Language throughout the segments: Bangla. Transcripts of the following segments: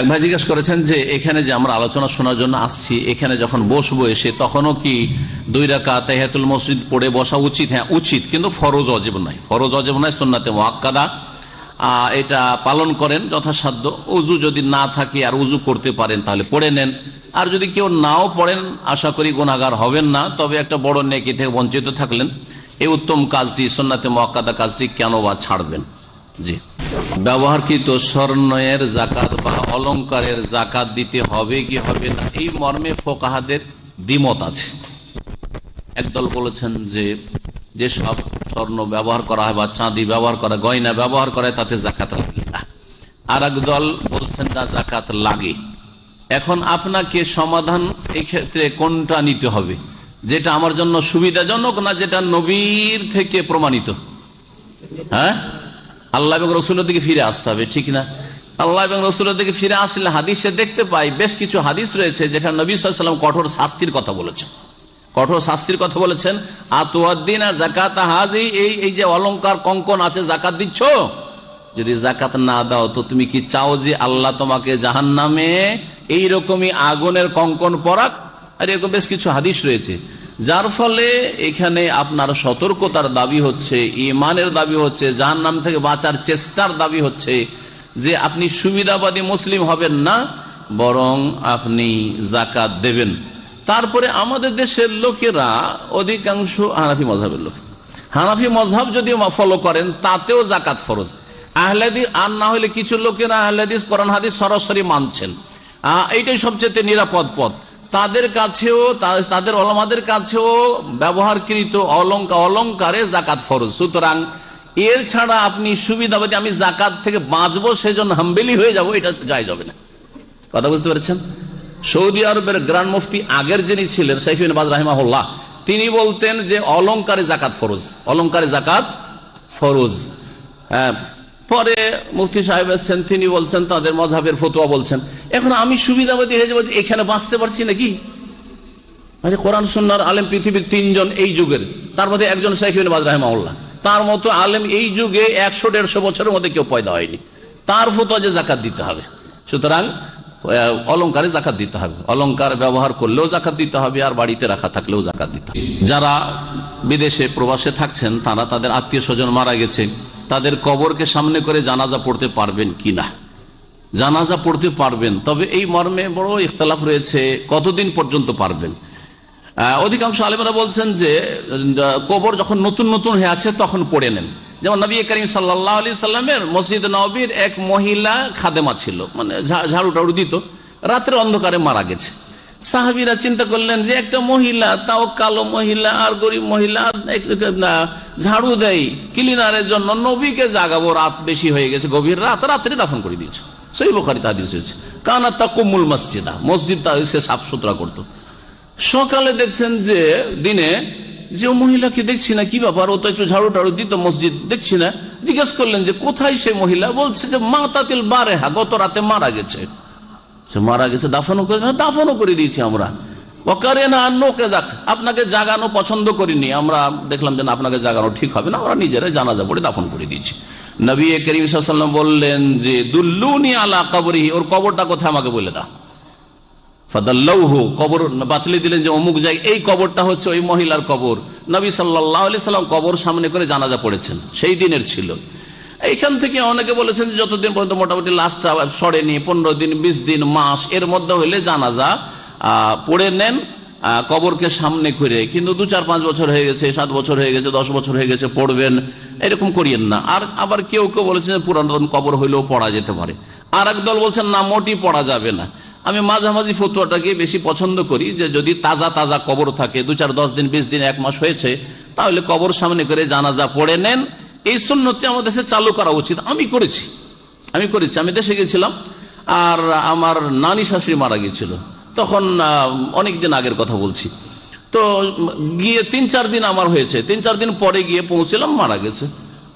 এক ভাই জিজ্ঞেস করেছেন যে, এখানে যে আমরা আলোচনা শোনার জন্য আসছি, এখানে যখন বসবো এসে, তখনও কি দুই রাকা তেহাতুল মসজিদ পড়ে বসা উচিত? হ্যাঁ উচিত, কিন্তু ফরজ অজীব নয়। ফরজ অজীব নয়, সন্নাতে মহাক্কাদা এটা পালন করেন যথাসাধ্য। উজু যদি না থাকে আর উজু করতে পারেন, তাহলে পড়ে নেন। আর যদি কেউ নাও পড়েন, আশা করি গুণাগার হবেন না। তবে একটা বড় নেকি থেকে বঞ্চিত থাকলেন। এই উত্তম কাজটি, সন্নাতে মহাক্কাদা কাজটি কেন বা ছাড়বেন? জি। ব্যবহারকৃত স্বর্ণের জাকাত বা অলংকারের জাকাত দিতে হবে কি হবে না, এই মর্মে ফোকাহাদের দ্বিমত আছে। একদল বলেছেন যে যেসব স্বর্ণ ব্যবহার করা হয় বা চাঁদি ব্যবহার করা, গয়না ব্যবহার করা, তাতে জাকাত লাগে না। আর দল বলছেন না, জাকাত লাগে। এখন আপনাকে সমাধান এই ক্ষেত্রে কোনটা নিতে হবে? যেটা আমার জন্য সুবিধাজনক না যেটা নবীর থেকে প্রমাণিত? হ্যাঁ? আল্লাহ এবং রসুলের দিকে ফিরে আসতে হবে, ঠিক না? আল্লাহ এবং রসুলের দিকে ফিরে আসলে হাদিসে দেখতে পাই, বেশ কিছু হাদিস রয়েছে যেখানে নবী সাল্লাম কঠোর শাস্তির কথা বলেছেন। কঠোর শাস্তির কথা বলেছেন, আতুয়াদ্দিন জাকাত হাজি এই এই যে অলংকার কঙ্কন আছে জাকাত দিচ্ছ? যদি জাকাত না দাও, তো তুমি কি চাও যে আল্লাহ তোমাকে জাহান নামে এইরকমই আগুনের কঙ্কন পরাক? আর এরকম বেশ কিছু হাদিস রয়েছে। যার ফলে এখানে আপনার সতর্কতার দাবি হচ্ছে ইমানের দাবি হচ্ছে যার নাম থেকে বাঁচার চেষ্টার দাবি হচ্ছে যে আপনি সুবিধাবাদী মুসলিম হবেন না, বরং আপনি জাকাত দেবেন। তারপরে আমাদের দেশের লোকেরা, অধিকাংশ হানাফি মজাবের লোক। হানাফি মজাব যদি ফলো করেন, তাতেও জাকাত ফরজ। আহলাদিস আর না হলে কিছু লোকেরা আহলাদিস, কোরআন, হাদিস সরাসরি মানছেন। এইটাই সবচেয়ে নিরাপদ পথ। তাদের কাছেও তাদের অলমাদের কাছেও ব্যবহারকৃত অলঙ্কার অলঙ্কারে জাকাত ফরজ। সুতরাং এর ছাড়া আপনি সুবিধা সুবিধাবাদী আমি জাকাত থেকে বাঁচবো, সেজন্য হাম্বেলি হয়ে যাব, এটা যাই যাবে না। কথা বুঝতে পেরেছেন? সৌদি আরবের গ্রান্ড মুফতি আগের যিনি ছিলেন সাইফিন বাজ রাহিমাহুল্লাহ, তিনি বলতেন যে অলঙ্কারে জাকাত ফরজ। অলঙ্কারে জাকাত ফরজ। হ্যাঁ পরে মুফতি সাহেব এসছেন, তিনি বলছেন, তাদের মজাবের ফতুয়া বলছেন। এখন আমি সুবিধাবাদী হয়ে যাব এখানে বাঁচতে পারছি নাকি? মানে কোরআন সন্ন্যার আলেম পৃথিবীর তিনজন এই যুগের। তার মধ্যে একজন সাইফিন বাজ রাহিমাউল্লাহ তার মতো আলেম এই যুগে একশো, দেড়শো বছরের মধ্যে কেউ পয়দা হয়নি। তার ফতোয়া যে জাকাত দিতে হবে। সুতরাং অলঙ্কারে জাকাত দিতে হবে। অলঙ্কার ব্যবহার করলেও জাকাত দিতে হবে আর বাড়িতে রাখা থাকলেও জাকাত দিতে হবে। যারা বিদেশে প্রবাসে থাকছেন, তারা তাদের আত্মীয় স্বজন মারা গেছে। তাদের কবরকে সামনে করে জানাজা পড়তে পারবেন কি না? জানাজা পড়তে পারবেন। তবে এই মর্মে বড় ইখতলাফ রয়েছে, কতদিন পর্যন্ত পারবেন? অধিকাংশ আলেমরা বলছেন যে কবর যখন নতুন নতুন হয়ে আছে তখন পড়ে নেন। যেমন নবী করিম সাল্লাহ আলি সাল্লামের মসজিদ নবীর এক মহিলা খাদেমা ছিল মানে ঝাড়ু টাড়ু দিত, রাত্রে অন্ধকারে মারা গেছে। সাহাবিরা চিন্তা করলেন যে, একটা মহিলা, তাও কালো মহিলা, আর গরিব মহিলা ঝাড়ু দেয় ক্লিনারের জন্য নবীকে জাগাবো, রাত বেশি হয়ে গেছে, গভীর রাত, রাত্রে দাফন করে দিয়েছে। সেই বোখারি তাদিস হয়েছে কানা তা কুমুল মসজিদা মসজিদ সে সাফ সুতরা করতো। সকালে দেখছেন যে, দিনে যে মহিলাকে দেখছি না, কি ব্যাপার? ও তো একটু ঝাড়ু টাড়ু দিত মসজিদ, দেখছি না। জিজ্ঞেস করলেন যে, কোথায় সে মহিলা? বলছে যে, মা তাতিল বারেহা, গত রাতে মারা গেছে। সে মারা গেছে, দাফনও করে দাফনও করে দিয়েছি আমরা। ওকারে না নোকে যাক, আপনাকে জাগানো পছন্দ করিনি। আমরা দেখলাম যে আপনাকে জাগানো ঠিক হবে না, আমরা নিজেরাই জানাজা পড়ে দাফন করে দিয়েছি। নবী করিম সাল্লাম বললেন যে, দুল্লুনি আলা কবরি ওর কবরটা কোথায় আমাকে বলে ফাদাল্লাহু কবর দিলেন যে, অমুক এই কবরটা হচ্ছে ওই মহিলার কবর। আলি সাল্লাম কবর সামনে করে জানাজা পড়েছেন, সেই দিনের ছিল। এইখান থেকে অনেকে বলেছেন যতদিন পর্যন্ত মোটামুটি লাস্টটা সরেনি, পনেরো দিন, বিশ দিন, মাস, এর মধ্যে হইলে জানাজা পড়ে নেন। কবরকে সামনে করে। কিন্তু দু চার পাঁচ বছর হয়ে গেছে, সাত বছর হয়ে গেছে, দশ বছর হয়ে গেছে, পড়বেন, এরকম করিয়েন না। আর আবার কেউ কেউ বলেছেন পুরাতন কবর হইলেও পড়া যেতে পারে। আর দল বলছেন, না মোটি পড়া যাবে না। আমি মাঝামাঝি ফতুয়াটাকে বেশি পছন্দ করি যে যদি তাজা তাজা কবর থাকে, দু চার, দশ দিন, বিশ দিন, এক মাস হয়েছে, তাহলে কবর সামনে করে জানাজা পড়ে নেন। এই সুন্নতি আমাদের দেশে চালু করা উচিত। আমি করেছি। আমি করেছি। আমি দেশে গেছিলাম, আর আমার নানি, শাশুড়ি মারা গিয়েছিল। তখন অনেক দিন আগের কথা বলছি। তো গিয়ে তিন চার দিন আমার হয়েছে। তিন চার দিন পরে গিয়ে পৌঁছলাম, মারা গেছে।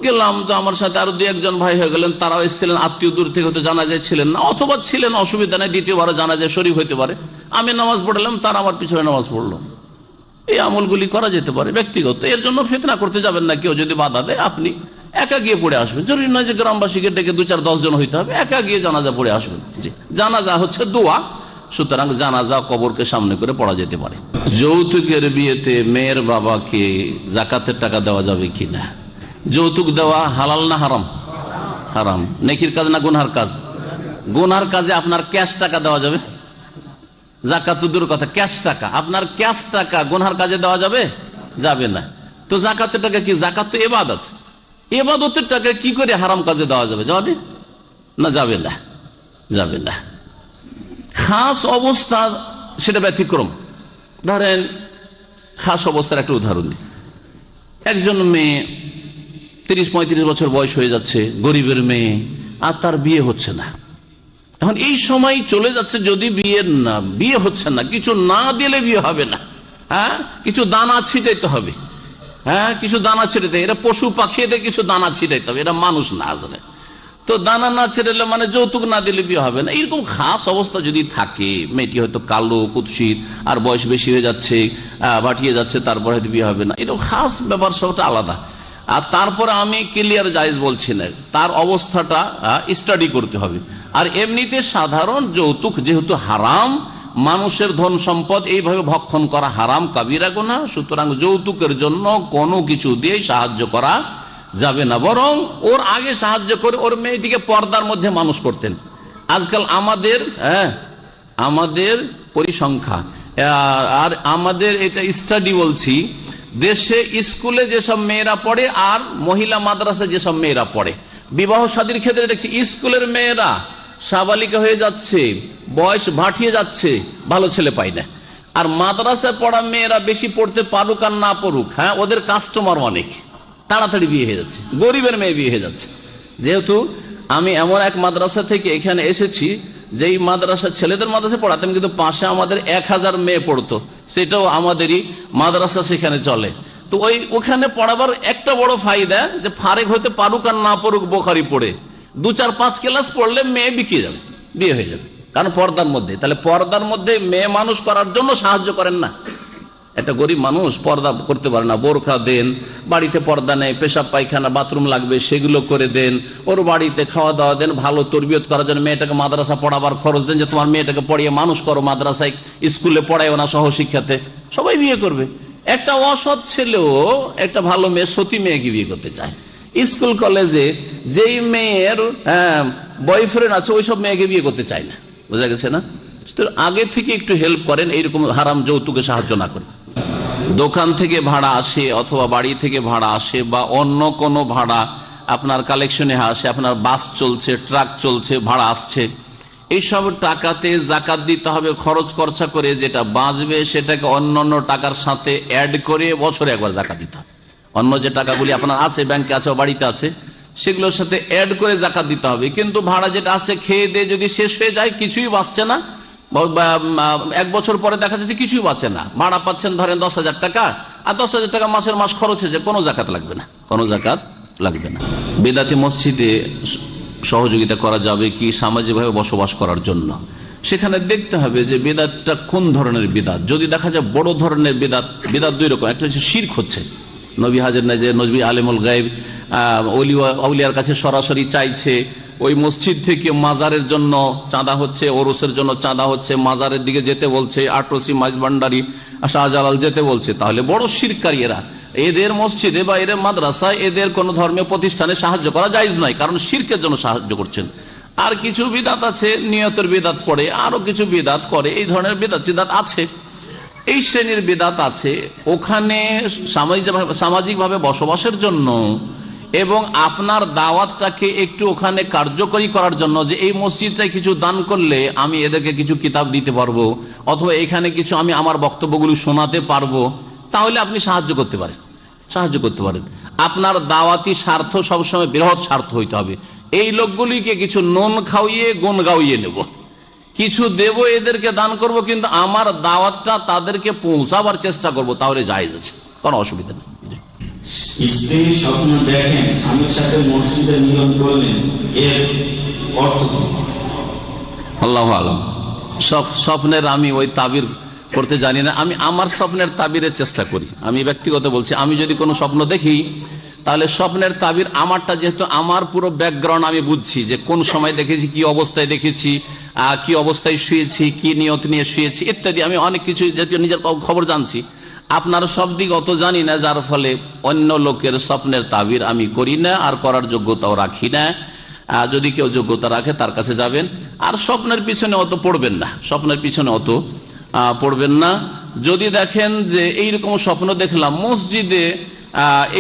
গেলাম তো আমার সাথে আরও দু একজন ভাই হয়ে গেলেন। তারাও এসেছিলেন, আত্মীয় দূর থেকে হয়তো জানা যায় ছিলেন না, অথবা ছিলেন, অসুবিধা নেই, দ্বিতীয়বারও জানা যায় শরীফ হইতে পারে। আমি নামাজ পড়লাম, তারা আমার পিছনে নামাজ পড়ল। এই আমলগুলি করা যেতে পারে ব্যক্তিগত। এর জন্য ফেতনা করতে যাবেন না কেউ, যদি বাধা দেয় আপনি একা গিয়ে পড়ে আসবেন। জরুরি নয় যে গ্রামবাসীকে ডেকে দু চার দশ জন হইতে হবে, একা গিয়ে জানাজা পড়ে আসবেন। জি, জানাজা হচ্ছে দোয়া। সুতরাং জানাজা কবরকে সামনে করে পড়া যেতে পারে। যৌতুকের বিয়েতে মেয়ের বাবাকে জাকাতের টাকা দেওয়া যাবে কিনা? যৌতুক দেওয়া হালাল না হারাম? হারাম। নেকির কাজ না গুনহার কাজ? গুনহার কাজে আপনার ক্যাশ টাকা দেওয়া যাবে? জাকাত দূর কথা, ক্যাশ টাকা। আপনার ক্যাশ টাকা গুনহার কাজে দেওয়া যাবে? যাবে না। তো জাকাতের টাকা কি? জাকাত তো এবাদত এবাদতের টাকা কি করে হারাম কাজে দেওয়া যাবে? যাবে? না যাবে না। যাবে না। খাস অবস্থা সেটা ব্যতিক্রম। ধরেন, খাস অবস্থার একটা উদাহরণ একজন মেয়ে তিরিশ পঁয়ত্রিশ বছর বয়স হয়ে যাচ্ছে, গরিবের মেয়ে, আর তার বিয়ে হচ্ছে না। এখন এই সময় চলে যাচ্ছে যদি বিয়ে না, বিয়ে হচ্ছে না, কিছু না দিলে বিয়ে হবে না। হ্যাঁ? কিছু দানা ছিটাইতে হবে। হ্যাঁ? কিছু দানা ছিটাইতে এটা পশু পাখি এদের কিছু দানা ছিটাইতে হবে। এটা মানুষ না আসলে তো দানা না ছেড়েলে মানে যৌতুক না দিলে বিয়ে হবে না। এরকম খাস অবস্থা যদি থাকে, মেয়েটি হয়তো কালো, কুৎসিত, আর বয়স বেশি হয়ে যাচ্ছে বাটিয়ে যাচ্ছে, তারপর হয়তো বিয়ে হবে না। এরকম খাস ব্যাপার সবটা আলাদা। আর তারপরে আমি ক্লিয়ার জায়েজ বলছি না, তার অবস্থাটা স্টাডি করতে হবে। আর এমনিতে সাধারণ যৌতুক যেহেতু হারাম, মানুষের ধন সম্পদ এইভাবে ভক্ষণ করা হারাম, কাবিরা গোনা সুতরাং যৌতুকের জন্য কোনো কিছু দিয়ে সাহায্য করা যাবে না। বরং ওর আগে সাহায্য করে ওর মেয়েটিকে পর্দার মধ্যে মানুষ করতেন। আজকাল আমাদের হ্যাঁ আমাদের পরিসংখ্যা আর আমাদের এটা স্টাডি বলছি, দেশে স্কুলে যেসব মেয়েরা পড়ে আর মহিলা মাদ্রাসা যেসব মেয়েরা পড়ে। বিবাহ শাদীর ক্ষেত্রে দেখছি স্কুলের মেয়েরা সাবালিকা হয়ে যাচ্ছে, বয়স ভাটিয়ে যাচ্ছে, ভালো ছেলে পাই না। আর মাদ্রাসায় পড়া মেয়েরা বেশি পড়তে পারুক আর না পড়ুক হ্যাঁ ওদের কাস্টমার অনেক। তাড়াতাড়ি বিয়ে হয়ে যাচ্ছে, গরিবের মেয়ে বিয়ে হয়ে যাচ্ছে। যেহেতু আমি এমন এক মাদ্রাসা থেকে এখানে এসেছি, যেই মাদ্রাসা ছেলেদের মাদ্রাসা পড়াতাম, কিন্তু পাশে আমাদের এক হাজার মেয়ে পড়তো, সেটাও আমাদেরই মাদ্রাসা সেখানে চলে। তো ওই ওখানে পড়াবার একটা বড় ফায়দা, যে ফারেক হতে পারুক আর না পড়ুক বোখারি পড়ে। দু চার পাঁচ ক্লাস পড়লে মেয়ে বিকিয়ে যাবে, বিয়ে হয়ে যাবে। কারণ পর্দার মধ্যে, তাহলে পর্দার মধ্যে মেয়ে মানুষ করার জন্য সাহায্য করেন না। একটা গরিব মানুষ পর্দা করতে পারে না, বোরখা দেন, বাড়িতে পর্দা নেই, পেশাব পায়খানা, বাথরুম লাগবে, সেগুলো করে দেন, ওর বাড়িতে খাওয়া দাওয়া দেন, ভালো তরবিয়ত করার জন্য মেয়েটাকে মাদ্রাসা পড়াবার খরচ দেন, যে তোমার মেয়েটাকে পড়িয়ে মানুষ করো মাদ্রাসায়, স্কুলে পড়ায় না সহ শিক্ষাতে। সবাই বিয়ে করবে। একটা অসৎ ছেলেও একটা ভালো মেয়ে, সতী মেয়েকে বিয়ে করতে চায়। স্কুল, কলেজে যেই মেয়ের বয়ফ্রেন্ড আছে, ওইসব মেয়েকে বিয়ে করতে চায় না। বোঝা গেছে না? আগে থেকে একটু হেল্প করেন, এইরকম হারাম যৌতুকে সাহায্য না করে দোকান থেকে ভাড়া আসে অথবা বাড়ি থেকে ভাড়া আসে বা অন্য কোনো ভাড়া আপনার কালেকশনে আসে, আপনার বাস চলছে ট্রাক চলছে, ভাড়া আসছে, এইসব টাকাতে জাকাত দিতে হবে, খরচ খরচা করে যেটা বাঁচবে সেটাকে অন্য অন্য টাকার সাথে অ্যাড করে বছরে একবার জাকাত দিতে হবে। অন্য যে টাকাগুলি আপনার আছে ব্যাংকে আছে বাড়িতে আছে, সেগুলোর সাথে অ্যাড করে জাকাত দিতে হবে। কিন্তু ভাড়া যেটা আসছে, খেয়ে দিয়ে যদি শেষ হয়ে যায়, কিছুই বাঁচছে না। এক বছর পরে দেখা যাচ্ছে কিছুই বাঁচে না। মারা পাচ্ছেন ধরেন দশ হাজার টাকা, আর দশ হাজার টাকা মাসের মাস খরচ হয়েছে কোনো জাকাত লাগবে না, কোনো জাকাত লাগবে না। বেদাতি মসজিদে সহযোগিতা করা যাবে কি সামাজিকভাবে বসবাস করার জন্য? সেখানে দেখতে হবে যে বেদাতটা কোন ধরনের বেদাত। যদি দেখা যায় বড় ধরনের বেদাত বেদাত দুই রকম, একটা হচ্ছে শির্ক হচ্ছে। নবী হাজের নাজে নজবি আলেমুল গায়েব অলিয়ার কাছে সরাসরি চাইছে ওই মসজিদ থেকে মাজারের জন্য চাঁদা হচ্ছে, ওরসের জন্য চাঁদা হচ্ছে, মাজারের দিকে যেতে বলছে, আটরসি, মাইজবান্ডারি, শাহজালাল যেতে বলছে। তাহলে বড় শিরকারী এরা। এদের মসজিদে বা এদের মাদ্রাসায় এদের কোন ধর্মীয় প্রতিষ্ঠানে সাহায্য করা যাইজ নয়, কারণ শিরকের জন্য সাহায্য করছেন। আর কিছু বিদাত আছে, নিয়তের বিদাত পড়ে, আরও কিছু বিদাত করে, এই ধরনের বিদাত বিদাত আছে। এই শ্রেণির বেদাত আছে। ওখানে সামাজিক ভাবে বসবাসের জন্য এবং আপনার দাওয়াতটাকে একটু ওখানে কার্যকরী করার জন্য যে এই মসজিদটায় কিছু দান করলে আমি এদেরকে কিছু কিতাব দিতে পারব, অথবা এখানে কিছু আমি আমার বক্তব্যগুলো শোনাতে পারব, তাহলে আপনি সাহায্য করতে পারেন। সাহায্য করতে পারেন। আপনার দাওয়াতি স্বার্থ সবসময় বৃহৎ স্বার্থ হইতে হবে। এই লোকগুলিকে কিছু নুন খাওয়িয়ে, গুণ গাওয়িয়ে নেব। কিছু দেব, এদেরকে দান করব, কিন্তু আমার দাওয়াতটা তাদেরকে পৌঁছাবার চেষ্টা করব, তাহলে জায়েজ আছে। কোনো অসুবিধা নেই। স্ত্রী স্বপ্ন দেখেন, স্বামীর সাথে মসজিদে মিলন করলেন, এর অর্থ আল্লাহ আলম। সব স্বপ্নের আমি ওই তাবির করতে জানি না, আমি আমার স্বপ্নের তাবিরের চেষ্টা করি। আমি ব্যক্তিগত বলছি, আমি যদি কোনো স্বপ্ন দেখি, তাহলে স্বপ্নের তাবির আমারটা যেহেতু আমার পুরো ব্যাকগ্রাউন্ড আমি বুঝছি যে কোন সময় দেখেছি, কি অবস্থায় দেখেছি কি অবস্থায় শুয়েছি, কি নিয়ত নিয়ে শুয়েছি ইত্যাদি, আমি অনেক কিছু জাতীয় নিজের খবর জানছি। আপনার সব দিক অত জানি না, যার ফলে অন্য লোকের স্বপ্নের তাবির আমি করি না, আর করার যোগ্যতাও রাখি না। যদি কেউ যোগ্যতা রাখে, তার কাছে যাবেন। আর স্বপ্নের পিছনে অত পড়বেন না, স্বপ্নের পিছনে অত পড়বেন না। যদি দেখেন যে এইরকম স্বপ্ন দেখলাম, মসজিদে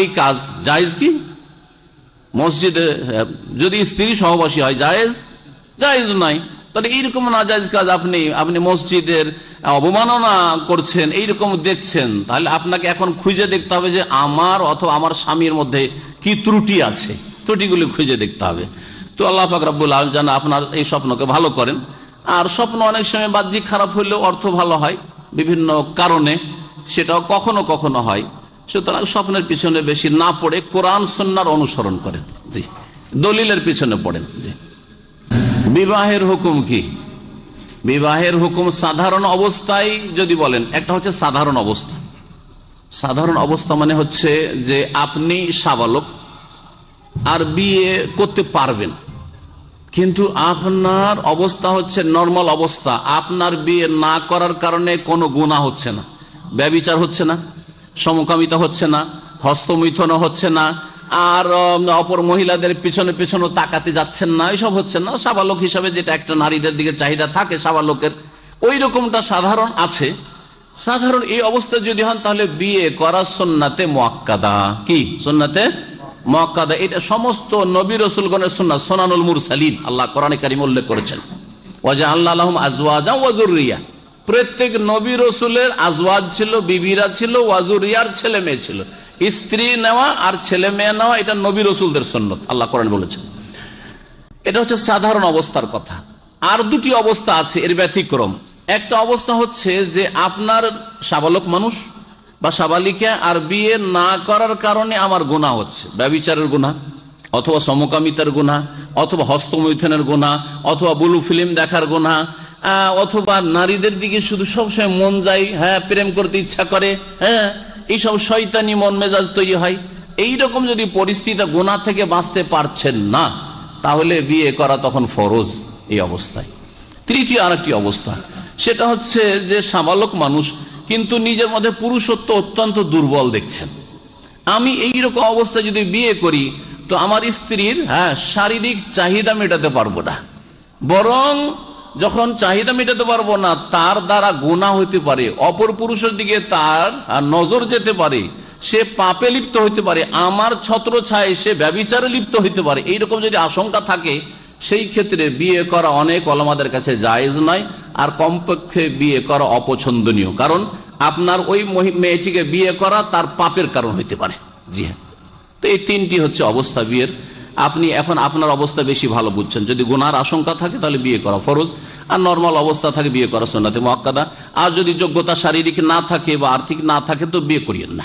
এই কাজ জায়েজ কি? মসজিদে যদি স্ত্রী সহবাসী হয়, জায়েজ? জায়েজ নাই। তাহলে এইরকম না জায়েজ কাজ আপনি আপনি মসজিদের অবমাননা করছেন, এইরকম দেখছেন, তাহলে আপনাকে এখন খুঁজে দেখতে হবে যে আমার অথবা আমার স্বামীর মধ্যে কি ত্রুটি আছে। ত্রুটিগুলি খুঁজে দেখতে হবে। তো আল্লাহ পাক রব্বুল আলম যেন আপনার এই স্বপ্নকে ভালো করেন। আর স্বপ্ন অনেক সময় বাহ্যিক খারাপ হইলেও অর্থ ভালো হয়, বিভিন্ন কারণে সেটাও কখনো কখনো হয়। সুতরাং স্বপ্নের পিছনে বেশি না পড়ে, কোরআন সন্ন্যার অনুসরণ করেন। জি, দলিলের পিছনে পড়েন। জি। বিবাহের হুকুম কি? বিবাহের হুকুম সাধারণ অবস্থায় যদি বলেন, একটা হচ্ছে সাধারণ অবস্থা। সাধারণ অবস্থা মানে হচ্ছে যে আপনি সাবালক আর বিয়ে করতে পারবেন। কিন্তু আপনার অবস্থা হচ্ছে নর্মাল অবস্থা। আপনার বিয়ে না করার কারণে কোনো গুণা হচ্ছে না, ব্যবিচার হচ্ছে না, সমকামিতা হচ্ছে না হস্তমৈথন হচ্ছে না আর অপর মহিলাদের পিছনে পিছনে তাকাতে যাচ্ছেন না। এসব হচ্ছে না, সাবালক হিসাবে যেটা একটা নারীদের দিকে চাহিদা থাকে, সাবালকের ওই রকমটা সাধারণ আছে। সাধারণ এই অবস্থা যদি হন, তাহলে বিয়ে করা সন্নাতে মোয়াক্কাদা। কি? সন্নাতে মক্কাদা এটা সমস্ত নবী রসুলগণের সুন্নাত, সোনানুল মুরসালিন। আল্লাহ কোরআনে কারিম উল্লেখ করেছেন। ওয়াজা আল্লাহ আজওয়াজা প্রত্যেক নবী রসুলের আজওয়াজ ছিল, বিবিরা ছিল ওয়াজুরিয়ার ছেলে মেয়ে ছিল। স্ত্রী নেওয়া আর ছেলে মেয়ে নেওয়া এটা নবী রসুলদের সন্ন্যত আল্লাহ করেন বলেছেন। এটা হচ্ছে সাধারণ অবস্থার কথা। আর দুটি অবস্থা আছে এর ব্যতিক্রম। একটা অবস্থা হচ্ছে যে আপনার সাবালক মানুষ বা সাবালিকা আর বিয়ে না করার কারণে আমার গুণা হচ্ছে। ব্যবিচারের গুণা অথবা সমকামিতার গুণা অথবা হস্তমৈথনের গুণা অথবা বুলু ফিল্ম দেখার আহ, অথবা নারীদের দিকে শুধু সবসময় মন যায় হ্যাঁ প্রেম করতে ইচ্ছা করে হ্যাঁ এইসব শয়তানি মন মেজাজ তৈরি হয়। এইরকম যদি পরিস্থিতি গোনা থেকে বাঁচতে পারছেন না, তাহলে বিয়ে করা তখন ফরজ এই অবস্থায়। তৃতীয় আরেকটি অবস্থা, সেটা হচ্ছে যে সাবালক মানুষ কিন্তু নিজের মধ্যে পুরুষত্ব অত্যন্ত দুর্বল দেখছেন। আমি এই রকম অবস্থায় যদি বিয়ে করি, তো আমার স্ত্রীর হ্যাঁ শারীরিক চাহিদা মেটাতে পারব না। বরং যখন চাহিদা মেটাতে পারব না, তার দ্বারা গোনা হইতে পারে, অপর পুরুষের দিকে তার নজর যেতে পারে, সে পাপে লিপ্ত হইতে পারে, আমার ছত্র ছায় সে ব্যবিচারে লিপ্ত হইতে পারে, এইরকম যদি আশঙ্কা থাকে, সেই ক্ষেত্রে বিয়ে করা অনেক অলমাদের কাছে জায়েজ নয়, আর কমপক্ষে বিয়ে করা অপছন্দনীয়, কারণ আপনার ওই মেয়েটিকে বিয়ে করা তার পাপের কারণ হইতে পারে। জি হ্যাঁ। তো এই তিনটি হচ্ছে অবস্থা বিয়ের। আপনি এখন আপনার অবস্থা বেশি ভালো বুঝছেন। যদি গুনার আশঙ্কা থাকে, তাহলে বিয়ে করা ফরজ। আর নর্মাল অবস্থা থাকে, বিয়ে করা সোনাতে মক্কাদা আর যদি যোগ্যতা শারীরিক না থাকে বা আর্থিক না থাকে, তো বিয়ে করিয়েন না।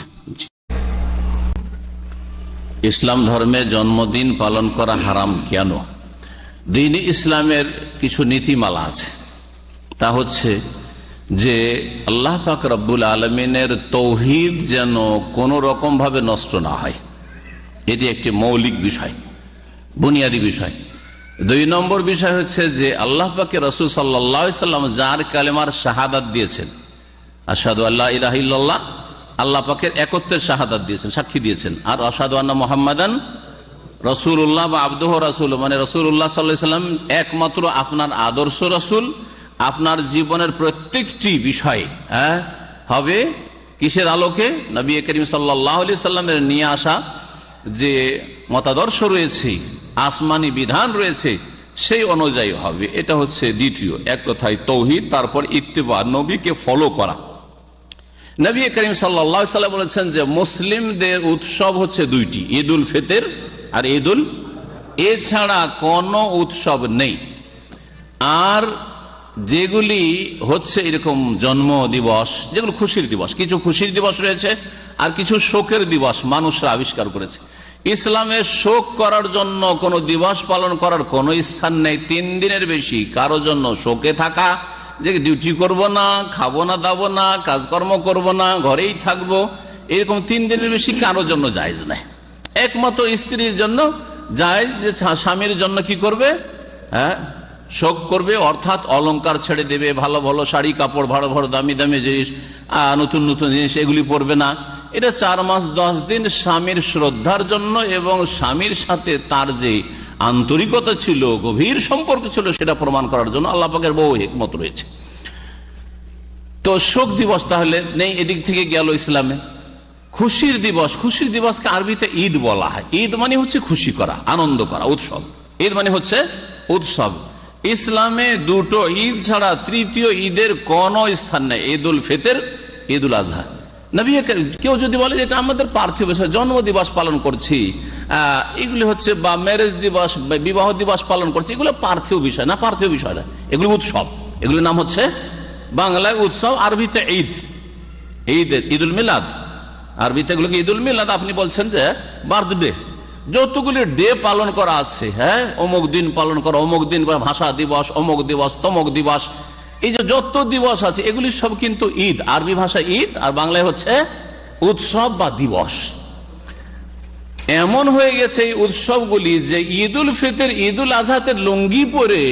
ইসলাম ধর্মে জন্মদিন পালন করা হারাম কেন? দিন ইসলামের কিছু নীতিমালা আছে। তা হচ্ছে যে, আল্লাহ পাক রব্বুল আলমিনের তৌহিদ যেন কোনো রকম ভাবে নষ্ট না হয়। এটি একটি মৌলিক বিষয়। বুনিয়াদী বিষয়। দুই নম্বর বিষয় হচ্ছে যে আল্লাহ পাকে রসুল সাল্লাহ সাল্লাম যার কালেমার শাহাদাত দিয়েছেন। আসাদু আল্লাহ ইলাহিল্লাহ আল্লাহ পাকের একত্রের শাহাদাত দিয়েছেন, সাক্ষী দিয়েছেন। আর আসাদু আন্না মোহাম্মদান রসুল্লাহ বা আব্দুহ রাসুল মানে রসুল্লাহ সাল্লাহ সাল্লাম একমাত্র আপনার আদর্শ রসুল, আপনার জীবনের প্রত্যেকটি বিষয় হ্যাঁ হবে কিসের আলোকে? নবী করিম সাল্লাহ আলি সাল্লামের নিয়ে আসা যে মতাদর্শ রয়েছে আসমানি বিধান রয়েছে, সেই অনুযায়ী হবে। এটা হচ্ছে দ্বিতীয়। এক কথায় তৌহিদ, তারপর ইত্তেবা, নবীকে ফলো করা। নবী করিম সাল্লা সাল্লাম বলেছেন যে, মুসলিমদের উৎসব হচ্ছে দুইটি ঈদ উল ফিতর আর ঈদ উল এছাড়া কোনো উৎসব নেই। আর যেগুলি হচ্ছে এরকম জন্ম দিবস, যেগুলো খুশির দিবস, কিছু খুশির দিবস রয়েছে আর কিছু শোকের দিবস মানুষরা আবিষ্কার করেছে। ইসলামে শোক করার জন্য কোনো দিবস পালন করার কোনো স্থান নেই। তিন দিনের বেশি। কারও জন্য শোকে থাকা, যে ডিউটি করব না, খাব না, দাবো না, কাজকর্ম করব না, ঘরেই থাকব, এরকম তিন দিনের বেশি কারোর জন্য জায়জ নাই। একমাত্র স্ত্রীর জন্য জায়জ, যে স্বামীর জন্য কি করবে? হ্যাঁ? শোক করবে, অর্থাৎ অলংকার ছেড়ে দেবে, ভালো ভালো শাড়ি, কাপড়, ভালো ভালো দামি দামি জিনিস নতুন নতুন জিনিস, এগুলি পরবে না। এটা চার মাস দশ দিন স্বামীর শ্রদ্ধার জন্য এবং স্বামীর সাথে তার যে আন্তরিকতা ছিল, গভীর সম্পর্ক ছিল, সেটা প্রমাণ করার জন্য আল্লাহ পাকের বহু হিকমত রয়েছে। তো শোক দিবস তাহলে নেই, এদিক থেকে গেল ইসলামে। খুশির দিবস, খুশির দিবসকে আরবিতে ঈদ বলা হয়। ঈদ মানে হচ্ছে খুশি করা, আনন্দ করা, উৎসব। ঈদ মানে হচ্ছে উৎসব। ইসলামে দুটো ঈদ ছাড়া তৃতীয় ঈদের কোন স্থান নেই ঈদ উল ফিতর ঈদ উল আজহা কেউ যদি বলে যে এটা আমাদের পার্থিব জন্ম দিবস পালন করছি এগুলি হচ্ছে বা ম্যারেজ দিবস বিবাহ দিবস পালন করছি, এগুলো পার্থিব বিষয় না, পার্থিব বিষয় না। এগুলো উৎসব। এগুলির নাম হচ্ছে বাংলায় উৎসব আরবিতে ঈদ। ঈদ, ঈদুল মিলাদ। আরবিতে এগুলোকে ঈদুল মিলাদ, আপনি বলছেন যে বার্থডে। যতগুলি ডে পালন করা আছে হ্যাঁ অমুক দিন পালন করা, অমুক দিন ভাষা দিবস, অমুক দিবস, তমুক দিবস এই যে যত দিবস আছে, এগুলি সব কিন্তু ঈদ। আরবি ভাষা ঈদ, আর বাংলায় হচ্ছে উৎসব বা দিবস। এমন হয়ে গেছে এই উৎসবগুলি যে ঈদ উল ফিতর ঈদ উল লুঙ্গি পরে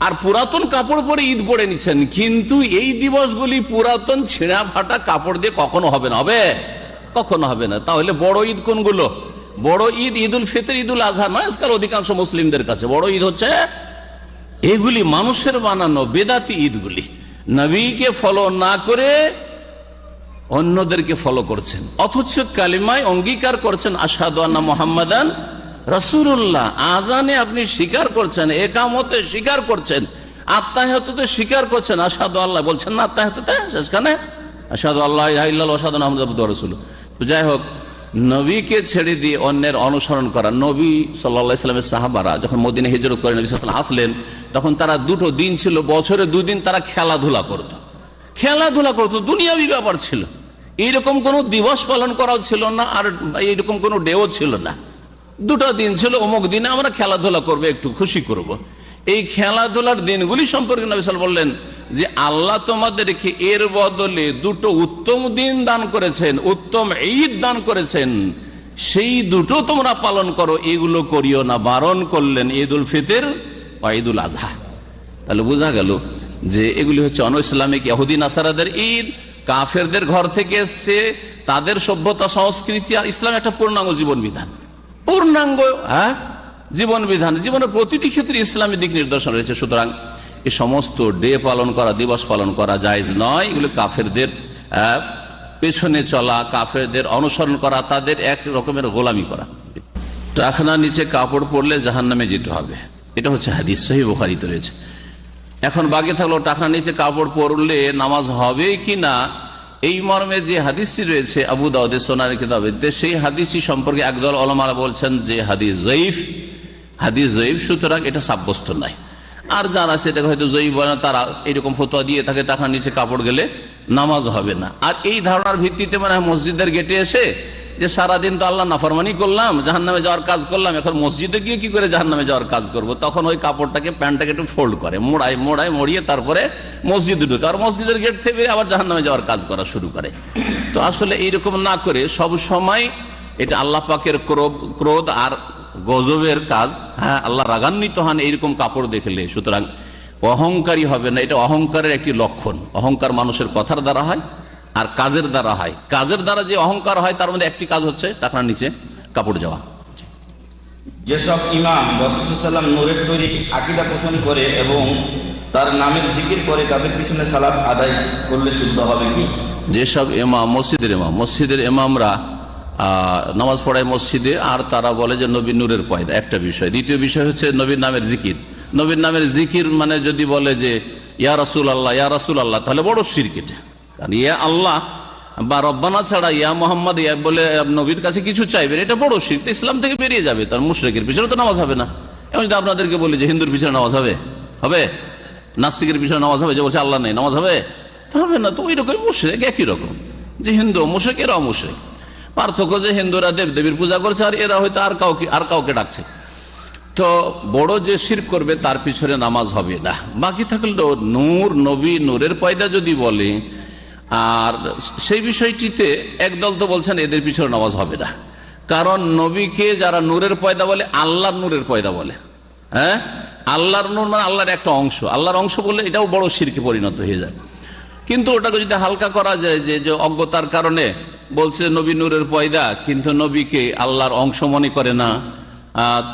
আর পুরাতন কাপড় পরে ঈদ পরে নিচ্ছেন। কিন্তু এই দিবসগুলি পুরাতন ছিঁড়া ফাটা কাপড় দিয়ে কখনো হবে না। হবে? কখনো হবে না। তাহলে বড় ঈদ কোনগুলো? বড় ঈদ ঈদ উল ফিতর ঈদ উল আজহা নয়, আজকাল অধিকাংশ মুসলিমদের কাছে। বড় ঈদ হচ্ছে এগুলি মানুষের বানানো বেদাতি ঈদগুলি। নবীকে ফলো না করে অন্যদেরকে ফলো করছেন। অথচ কালিমায় অঙ্গীকার করছেন আসাদু আন্না মোহাম্মদান রসুল্লাহ আজানে আপনি স্বীকার করছেন, একামতে স্বীকার করছেন আত্মাহততে স্বীকার করছেন আসাদু আল্লাহ। বলছেন, না আত্মাহততে শেষখানে আসাদু আল্লাহ আসাদ যাই হোক নবীকে ছেড়ে দিয়ে অন্যের অনুসরণ করা। নবী সাল্লা সাহাবারা যখন মদিনে হিজরত করে, নবী সাল্লাম আসলেন, তখন তারা দুটো দিন ছিল, বছরে দুদিন তারা খেলাধুলা করতো। খেলাধুলা করতো, দুনিয়াবি ব্যাপার ছিল। এইরকম কোনো দিবস পালন করাও ছিল না, আর এইরকম কোনো ডেও ছিল না। দুটো দিন ছিল, অমুক দিনে আমরা খেলাধুলা করব, একটু খুশি করব। এই খেলাধুলার দিনগুলি সম্পর্কে নবিসাল বললেন যে আল্লাহ তোমাদেরকে এর বদলে দুটো উত্তম দিন দান করেছেন, উত্তম ঈদ দান করেছেন। সেই দুটো তোমরা পালন করো, এগুলো করিও না। বারণ করলেন ঈদ উল ফিতর ঈদ উল আজহা তাহলে বোঝা গেল যে এগুলি হচ্ছে অন ইসলামিক ইহুদিন আসারাদের ঈদ। কাফেরদের ঘর থেকে এসছে, তাদের সভ্যতা, সংস্কৃতি আর ইসলাম একটা পূর্ণাঙ্গ জীবন বিধান পূর্ণাঙ্গ হ্যাঁ? জীবন বিধান, জীবনের প্রতিটি ক্ষেত্রে ইসলামী দিক নির্দেশন রয়েছে। সুতরাং এই সমস্ত ডে পালন করা, দিবস পালন করা জায়জ নয়। এগুলো কাফেরদের পেছনে চলা, কাফেরদের অনুসরণ করা, তাদের এক রকমের গোলামি করা। টাকনা নিচে কাপড় পরলে জাহান নামে যেতে হবে। এটা হচ্ছে হাদিস সহি বোখারিতে রয়েছে। এখন বাকি থাকল টাকা নিচে কাপড় পরলে নামাজ হবে কি না? এই মর্মে যে হাদিসটি রয়েছে, আবু দাউদের সোনার কিতাবে সেই হাদিসটি সম্পর্কে একদল অলমারা বলছেন যে হাদিস জয়ীফ। হাদিস জয়ীফ সুতরাং এটা সাব্যস্ত নাই। আর যারা সেটাকে হয়তো জয়ীফ বলে না, তারা এরকম ফতোয়া দিয়ে থাকে টাকা নিচে কাপড় গেলে নামাজ হবে না। আর এই ধারণার ভিত্তিতে মানে মসজিদের গেটে এসে যে সারাদিন তো আল্লাহ নাফরমানি করলাম জাহান নামে যাওয়ার কাজ করলাম এখন মসজিদে গিয়ে কি করে জাহান নামে যাওয়ার কাজ করব? তখন ওই কাপড়টাকে প্যান্টটাকে একটু ফোল্ড করে মোড়ায় মোড়ায় মড়িয়ে তারপরে মসজিদে ঢুকে আর মসজিদের গেট থেকে আবার জাহান নামে যাওয়ার কাজ করা শুরু করে। তো আসলে এইরকম না করে সব সময় এটা আল্লাহ পাকের ক্রোধ ক্রোধ আর গজবের কাজ হ্যাঁ আল্লাহ রাগান্বিত হন এইরকম কাপড় দেখলে সুতরাং অহংকারী হবে না এটা অহংকারের একটি লক্ষণ। অহংকার মানুষের কথার দ্বারা হয় আর কাজের দ্বারা হয়। কাজের দ্বারা যে অহংকার হয় তার মধ্যে একটি কাজ হচ্ছে টাকার নিচে কাপড় যাওয়া যেসব ইমাম রসুলাম নূরের তৈরি আকিদা পোষণ করে এবং তার নামের জিকির করে তাদের পিছনে সালাদ আদায় করলে শুদ্ধ হবে কি? যেসব এমাম মসজিদের এমাম মসজিদের এমামরা নামাজ পড়ায় মসজিদে, আর তারা বলে যে নবীন নূরের পয়দা। একটা বিষয়। দ্বিতীয় বিষয় হচ্ছে নবীর নামের জিকির। নবীর নামের জিকির মানে যদি বলে যে, ইয়া রাসুল আল্লাহ ইয়া রাসুল আল্লাহ তাহলে বড় সিরকিট কারণ ইয়া আল্লাহ বা রব্বানা ছাড়া ইয়া মোহাম্মদ, ইয়া বলে নবীর কাছে কিছু চাইবেন এটা বড় শির ইসলাম থেকে বেরিয়ে যাবে। তার মুশরেকের পিছনে তো নামাজ হবে না। এমন যদি আপনাদেরকে বলি যে হিন্দুর পিছনে নামাজ হবে হবে? নাস্তিকের পিছনে নামাজ হবে যে বলছে আল্লাহ নেই, নামাজ হবে? তা হবে না। তো ওই রকম মুশরেক একই রকম। যে হিন্দু মুশরেক, এরাও মুশরেক। পার্থক্য যে হিন্দুরা দেব দেবীর পূজা করছে আর এরা হয়তো আর কাউকে আর কাউকে ডাকছে। তো বড় যে শির করবে তার পিছনে নামাজ হবে না। বাকি থাকলে তো নূর, নবী, নূরের পয়দা যদি বলে, আর সেই বিষয়টিতে একদল তো বলছেন এদের পিছনে নামাজ হবে না। কারণ নবীকে যারা নূরের পয়দা বলে, আল্লাহর নূরের পয়দা বলে। হ্যাঁ? আল্লাহর নূর মানে আল্লাহর একটা অংশ। আল্লাহর অংশ বললে এটাও বড় শিরকে পরিণত হয়ে যায়। কিন্তু ওটাকে যদি হালকা করা যায় যে অজ্ঞতার কারণে বলছে নবী নূরের পয়দা, কিন্তু নবীকে আল্লাহর অংশ মনে করে না।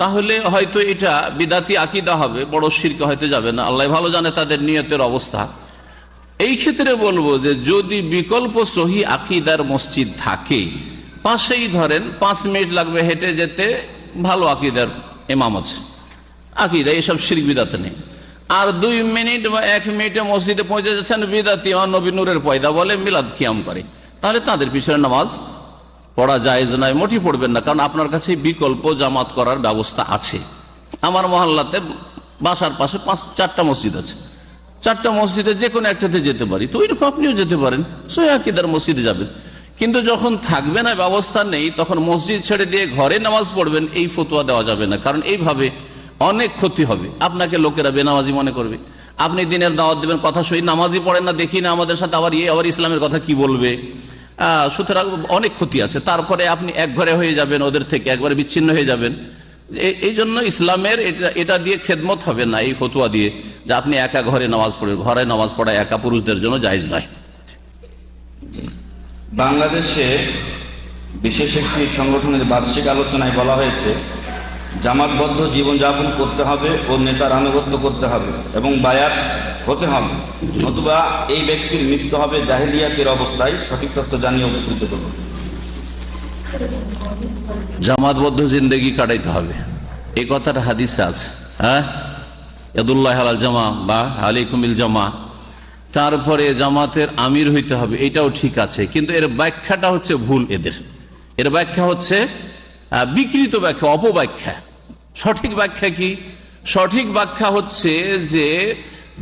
তাহলে হয়তো এটা বিদাতি আকিদা হবে, বড় শিরকে হয়তো যাবে না। আল্লাহ ভালো জানে তাদের নিয়তের অবস্থা। এই ক্ষেত্রে বলব যে, যদি বিকল্প সহি আকিদার মসজিদ থাকে, পাশেই ধরেন পাঁচ মিনিট লাগবে হেঁটে যেতে, ভালো আকিদার এমাম আছে। আকিদা, এসব শির বিদাতে নেই। আর দুই মিনিট বা এক মিনিটে মসজিদে পৌঁছে যাচ্ছেন বিদাতি আমার নবী নূরের পয়দা বলে মিলাদ কিয়াম করে। তাহলে তাদের পিছনে নামাজ পড়া জায়েজ নয়, মোটি পড়বেন না, কারণ আপনার কাছে বিকল্প জামাত করার ব্যবস্থা আছে। আমার মহল্লাতে বাসার পাশে পাঁচ, চারটা মসজিদ আছে। চারটা মসজিদে যে কোনো একটাতে যেতে পারি, তো ওইরকম আপনিও যেতে পারেন। সৈয়াকিদার মসজিদে যাবেন। কিন্তু যখন থাকবে না, ব্যবস্থা নেই, তখন মসজিদ ছেড়ে দিয়ে ঘরে নামাজ পড়বেন, এই ফতুয়া দেওয়া যাবে না। কারণ এইভাবে অনেক ক্ষতি হবে। আপনাকে লোকেরা বেনামাজি মনে করবে। আপনি দিনের দাওয়াত দেবেন, কথা সই নামাজি পড়েন না, দেখি না আমাদের সাথে আবার ইয়ে আবার ইসলামের কথা কি বলবে। সুতরাং অনেক ক্ষতি আছে। তারপরে আপনি এক ঘরে হয়ে যাবেন, ওদের থেকে একবারে বিচ্ছিন্ন হয়ে যাবেন। এই জন্য ইসলামের এটা এটা দিয়ে খেদমত হবে না, এই ফতুয়া দিয়ে যে আপনি একা ঘরে নামাজ পড়বেন ঘরে নামাজ পড়া একা পুরুষদের জন্য জায়জ নয়। বাংলাদেশে বিশেষ একটি সংগঠনের বার্ষিক আলোচনায় বলা হয়েছে জামাতবদ্ধ জীবনযাপন করতে হবে ও নেতার আনুগত্য করতে হবে এবং বায়াত হতে হবে। নতুবা এই ব্যক্তির মৃত্যু হবে জাহিলিয়াতের অবস্থায়, সঠিক তথ্য জানিয়ে উপকৃত করবে। জামাতবদ্ধ জিন্দগি কাটাইতে হবে। এই কথাটা হাদিসে আছে। হ্যাঁ? ইয়াদুল্লাহ আল জামা বা আলিকুমিল জামা। তারপরে জামাতের আমির হইতে হবে, এটাও ঠিক আছে। কিন্তু এর ব্যাখ্যাটা হচ্ছে ভুল এদের। এর ব্যাখ্যা হচ্ছে বিকৃত ব্যাখ্যা, অপব্যাখ্যা। সঠিক ব্যাখ্যা কি? সঠিক ব্যাখ্যা হচ্ছে যে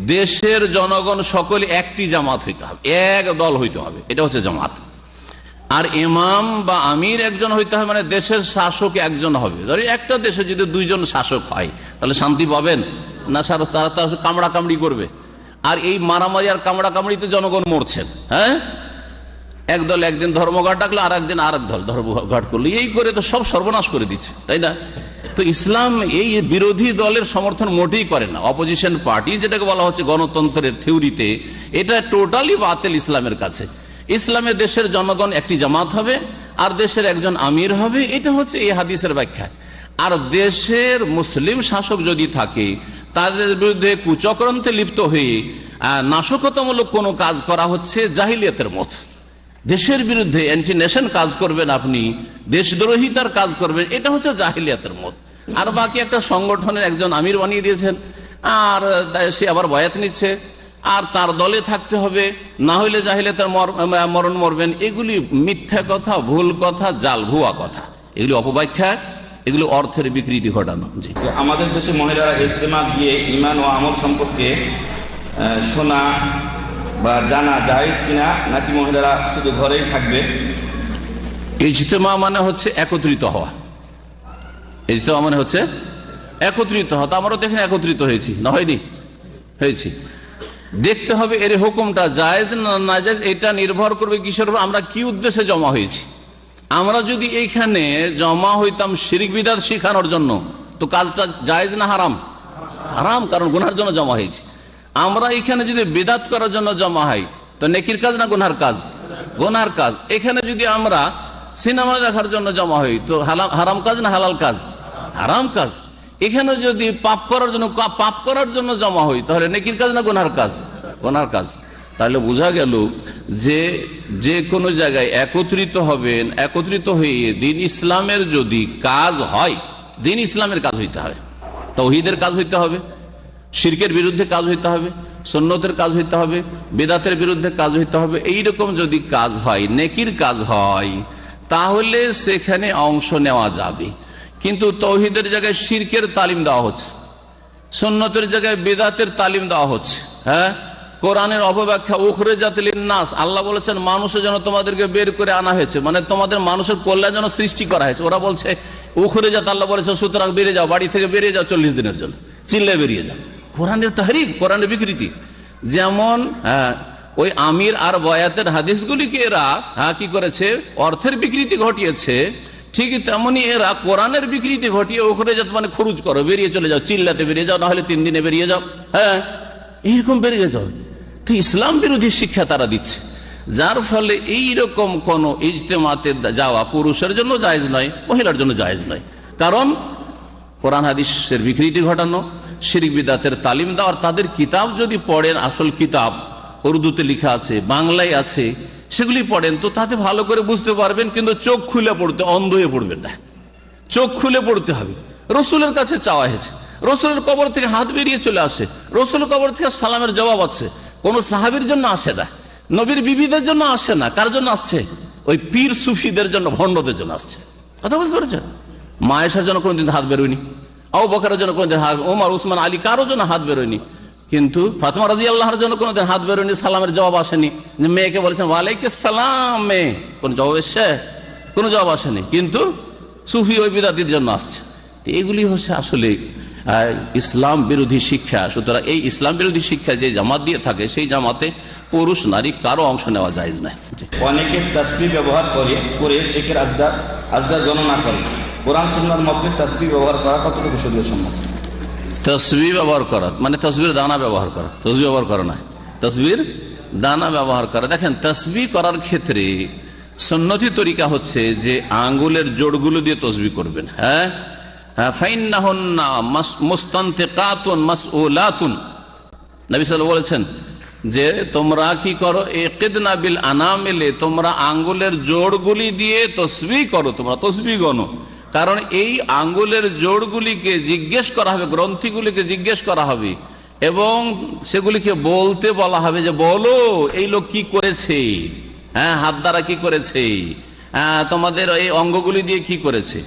দেশের জনগণ সকলে একটি জামাত হইতে হবে, এক দল হইতে হবে, এটা হচ্ছে জামাত। আর ইমাম বা আমির একজন হইতে হবে মানে দেশের শাসক একজন হবে। ধরি একটা দেশে যদি দুইজন শাসক হয়, তাহলে শান্তি পাবেন? না তারা তারা কামড়া কামড়ি করবে। আর এই মারামারি আর কামড়া কামড়িতে জনগণ মরছেন হ্যাঁ? একদল একদিন ধর্মঘাট ডাকলো আর একদিন আর এক দল ধর্মঘাট করল। এই করে তো সব সর্বনাশ করে দিচ্ছে, তাই না? তো ইসলাম এই বিরোধী দলের সমর্থন মোটেই করে না। অপোজিশন পার্টি যেটাকে বলা হচ্ছে গণতন্ত্রের থিওরিতে, এটা টোটালি বাতিল ইসলামের কাছে। ইসলামের দেশের জনগণ একটি জামাত হবে, আর দেশের একজন আমির হবে, এটা হচ্ছে এই হাদিসের ব্যাখ্যা। আর দেশের মুসলিম শাসক যদি থাকে, তাদের বিরুদ্ধে কুচক্রান্তে লিপ্ত হয়ে নাশকতামূলক কোনো কাজ করা হচ্ছে জাহিলিয়াতের মত। দেশের বিরুদ্ধে অ্যান্টি নেশন কাজ করবেন আপনি, দেশদ্রোহিতার কাজ করবেন, এটা হচ্ছে জাহিলিয়াতের মত। আর বাকি একটা সংগঠনের একজন আমির বানিয়ে দিয়েছেন, আর সে আবার বয়াত নিচ্ছে, আর তার দলে থাকতে হবে, না হইলে জাহিলিয়াতের মর- মরণ মরবেন, এগুলি মিথ্যা কথা, ভুল কথা, জাল ভুয়া কথা। এগুলি অপব্যাখ্যা, এগুলি অর্থের বিকৃতি ঘটানো। আমাদের দেশে মহিলারা ইজতেমা গিয়ে ইমান ও আমল সম্পর্কে শোনা বা জানা জায়েজ কিনা, নাকি মহিলারা শুধু ঘরেই থাকবে? ইজতেমা মানে হচ্ছে একত্রিত হওয়া। ইজতেমা মানে হচ্ছে একত্রিত হওয়া। তো আমরাও দেখেন একত্রিত হয়েছি, না হয়নি? হয়েছি। দেখতে হবে এর হুকুমটা, জায়েজ না না জায়েজ এটা নির্ভর করবে কিসের আমরা কি উদ্দেশ্যে জমা হয়েছি। আমরা যদি এইখানে জমা হইতাম শিরিক বিদাত শিখানোর জন্য, তো কাজটা জায়েজ না হারাম? হারাম, কারণ গুনার জন্য জমা হয়েছে। আমরা এখানে যদি বেদাত করার জন্য জমা হয়, তো নেকির কাজ না গুনার কাজ? গোনার কাজ। এখানে যদি আমরা সিনেমা দেখার জন্য জমা হই, তো হারাম কাজ না হালাল কাজ? হারাম কাজ। এখানে যদি পাপ করার জন্য পাপ করার জন্য জমা হই, তাহলে নেকির কাজ না গুনার কাজ? গুনার কাজ। তাহলে বোঝা গেল যে যে কোনো জায়গায় একত্রিত হবেন, একত্রিত হয়ে দিন ইসলামের যদি কাজ হয়, দিন ইসলামের কাজ হইতে হবে। তৌহিদের কাজ হইতে হবে। শিরকের বিরুদ্ধে কাজ হইতে হবে সন্ন্যতের কাজ হইতে হবে, বেদাতের বিরুদ্ধে কাজ হইতে হবে, এইরকম যদি কাজ হয়, নেকির কাজ হয়, তাহলে সেখানে অংশ নেওয়া যাবে। কিন্তু তৌহিদের জায়গায় শিরকের তালিম দেওয়া হচ্ছে সন্ন্যতের জায়গায় বেদাতের তালিম দেওয়া হচ্ছে হ্যাঁ? কোরআনের অপব্যাখ্যা উখরে জাতিল নাস আল্লাহ বলেছেন মানুষের জন্য তোমাদেরকে বের করে আনা হয়েছে মানে তোমাদের মানুষের কল্যাণ যেন সৃষ্টি করা হয়েছে। ওরা বলছে উখরে জাত আল্লাহ বলেছে সুতরাং বেরিয়ে যাও, বাড়ি থেকে বেরিয়ে যাও চল্লিশ দিনের জন্য চিল্লে বেরিয়ে যাও। কোরআনের তাহারিফ কোরআনের বিকৃতি। যেমন হ্যাঁ, ওই আমির আর বয়াতের হাদিসগুলিকে এরা হ্যাঁ কি করেছে? অর্থের বিকৃতি ঘটিয়েছে। ঠিক তেমনি এরা কোরআনের বিকৃতি ঘটিয়ে ওখানে যাতে মানে খরচ করো বেরিয়ে চলে যাও চিল্লাতে বেরিয়ে যাও না হলে তিন দিনে বেরিয়ে যাও। হ্যাঁ এইরকম বেরিয়ে যাও। তো ইসলাম বিরোধী শিক্ষা তারা দিচ্ছে। যার ফলে এই রকম কোন ইজতেমাতে যাওয়া পুরুষের জন্য জায়েজ নয় মহিলার জন্য জায়েজ নয়। কারণ কোরআন হাদিসের বিকৃতি ঘটানো শিরিক বিদাতের তালিম দেওয়ার তাদের কিতাব যদি পড়েন, আসল কিতাব, উর্দুতে লিখা আছে, বাংলায় আছে, সেগুলি পড়েন, তো তাতে ভালো করে বুঝতে পারবেন, কিন্তু চোখ খুলে পড়তে, অন্ধ হয়ে পড়বেন না। চোখ খুলে পড়তে হবে। রসুলের কাছে চাওয়া হয়েছে। রসুলের কবর থেকে হাত বেরিয়ে চলে আসে। রসুল কবর থেকে সালামের জবাব আছে। কোন সাহাবির জন্য আসে না। নবীর বিবিদের জন্য আসে না। কার জন্য আসছে? ওই পীর সুফিদের জন্য, ভণ্ডদের জন্য আসছে। কথা বুঝতে পেরেছেন? মায়েশার জন্য কোনোদিন হাত বেরোয়নি। জন্য আলী জন্য হাত বেরোয়নি। কিন্তু আল্লাহর জন্য হাত বেরোয়নি, সালামের জবাব আসেনি। মেয়েকে বলেছেন জবাব আসেনি। কিন্তু সুফি আসছে। এগুলি হচ্ছে আসলে ইসলাম বিরোধী শিক্ষা। সুতরাং এই ইসলাম বিরোধী শিক্ষা যে জামাত দিয়ে থাকে, সেই জামাতে পুরুষ, নারী কারও অংশ নেওয়া যায় না অনেকে তসবি ব্যবহার করে করে আজগার আজগার গণনা করে। কোরআন সুন্নার মধ্যে তসবি ব্যবহার করা কতটুকু সুযোগ সম্মত তসবি ব্যবহার করা মানে তসবির দানা ব্যবহার করা। তসবি ব্যবহার করা নয় তসবির দানা ব্যবহার করা। দেখেন তসবি করার ক্ষেত্রে সন্নতি তরিকা হচ্ছে যে আঙ্গুলের জোড়গুলো দিয়ে তসবি করবেন হ্যাঁ? হ্যাঁ, বলেছেন যে তোমরা কি করো? একেদনা বিল আনামেলে তোমরা আঙ্গুলের জোড়গুলি দিয়ে তসবি করো তোমরা তসবি গণো। কারণ এই আঙ্গুলের জোড়গুলিকে জিজ্ঞেস করা হবে গ্রন্থিগুলিকে জিজ্ঞেস করা হবে এবং সেগুলিকে বলতে বলা হবে যে বলো এই লোক কি করেছে? হ্যাঁ হাত দ্বারা কি করেছে? হ্যাঁ, তোমাদের এই অঙ্গগুলি দিয়ে কি করেছে?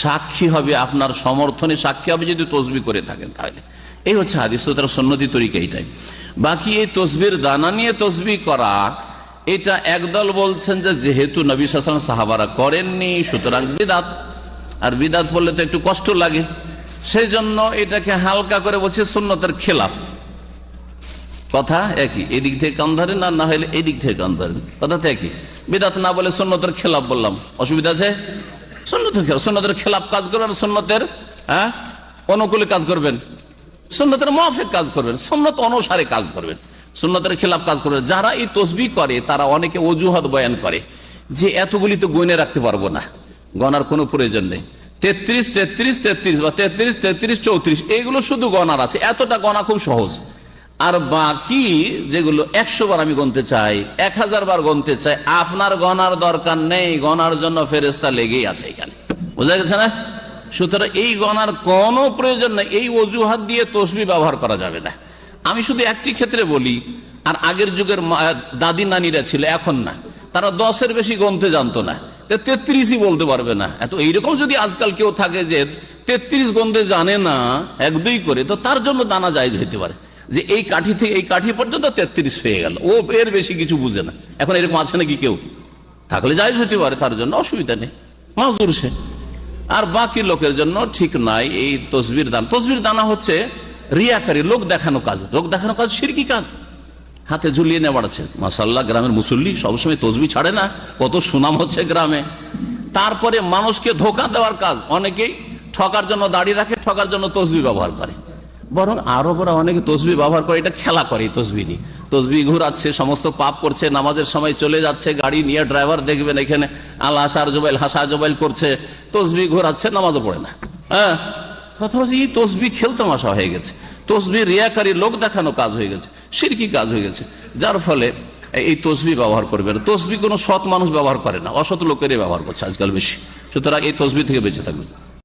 সাক্ষী হবে আপনার সমর্থনে সাক্ষী হবে যদি তসবি করে থাকেন তাহলে। এই হচ্ছে হাদিস তো তার সন্নতি তরিকা এইটাই বাকি এই তসবির দানা নিয়ে তসবি করা এটা একদল বলছেন যে যেহেতু নবী সাহাবারা করেননি সুতরাং বিদাত আর বিদাত বললে তো একটু কষ্ট লাগে। সেই জন্য এটাকে হালকা করে বলছে সুন্নতের খেলাফ। কথা একই, এদিক থেকে কান ধরেন আর না হলে এদিক থেকে কান ধরেন কথা তো একই। বিদাত না বলে সুন্নতের খেলাফ বললাম। অসুবিধা আছে? সুন্নতের খেলাফ সুন্নতের খেলাফ কাজ করবেন সুন্নতের হ্যাঁ অনুকূলে কাজ করবেন। সুন্নতের মাফিক কাজ করবেন, সুন্নত অনুসারে কাজ করবেন। সুন্নতের খেলাফ কাজ করবেন। যারা এই তসবি করে, তারা অনেকে অজুহাত বয়ান করে যে এতগুলি তো গয়নে রাখতে পারব না। গনার কোনো প্রয়োজন নেই। তেত্রিশ তেত্রিশ তেত্রিশ বা তেত্রিশ তেত্রিশ, চৌত্রিশ, এগুলো শুধু গনার আছে। এতটা গনা খুব সহজ। আর বাকি যেগুলো একশো বার আমি গনতে চাই, এক হাজার বার গনতে চাই, আপনার গনার দরকার নেই। গনার জন্য ফেরেস্তা লেগেই আছে এখানে। বোঝা গেছে না? সুতরাং এই গনার কোনো প্রয়োজন নেই। এই অজুহাত দিয়ে তসবি ব্যবহার করা যাবে না। আমি শুধু একটি ক্ষেত্রে বলি, আর আগের যুগের দাদি নানিরা ছিল, এখন না। তারা দশের বেশি গনতে জানতো না। তেত্রিশই বলতে পারবে না। এত এইরকম যদি আজকাল কেউ থাকে যে তেত্রিশ গন্ধে জানে না, এক দুই করে, তো তার জন্য দানা জায়জ হইতে পারে। যে এই কাঠি থেকে, এই কাঠি পর্যন্ত তেত্রিশ হয়ে গেল। ও এর বেশি কিছু বুঝে না। এখন এরকম আছে নাকি কেউ? থাকলে জায়জ হইতে পারে, তার জন্য অসুবিধা নেই। মাজদুর সে। আর বাকি লোকের জন্য ঠিক নাই এই তসবির দান। তসবির দানা হচ্ছে রিয়াকারী, লোক দেখানো কাজ। লোক দেখানো কাজ সিরকি কাজ। হাতে ঝুলিয়ে নিয়ে বাড়াচ্ছে মাসাল্লাহ গ্রামের মুসল্লি সবসময় তসবি ছাড়ে না, কত সুনাম হচ্ছে গ্রামে। তারপরে মানুষকে ধোকা দেওয়ার কাজ, অনেকেই ঠকার জন্য দাড়ি রাখে, ঠকার জন্য তসবি ব্যবহার করে। বরং আরবরা অনেকে তসবি ব্যবহার করে, এটা খেলা করে তসবি নিয়ে। তসবি ঘুরাচ্ছে, সমস্ত পাপ করছে, নামাজের সময় চলে যাচ্ছে, গাড়ি নিয়ে ড্রাইভার দেখবেন এখানে আল্লাহ হাসার জোবাইল, হাসা জোবাইল করছে, তসবি ঘোরাচ্ছে, নামাজও পড়ে না। হ্যাঁ? কথা হচ্ছে এই তসবি খেলতামাশা হয়ে গেছে। তসবি রিয়াকারী লোক দেখানো কাজ হয়ে গেছে, সিরকি কাজ হয়ে গেছে। যার ফলে এই তসবি ব্যবহার করবে না। তসবি কোনো সৎ মানুষ ব্যবহার করে না, অসৎ লোকেরই ব্যবহার করছে আজকাল বেশি। সুতরাং এই তসবি থেকে বেঁচে থাকবে।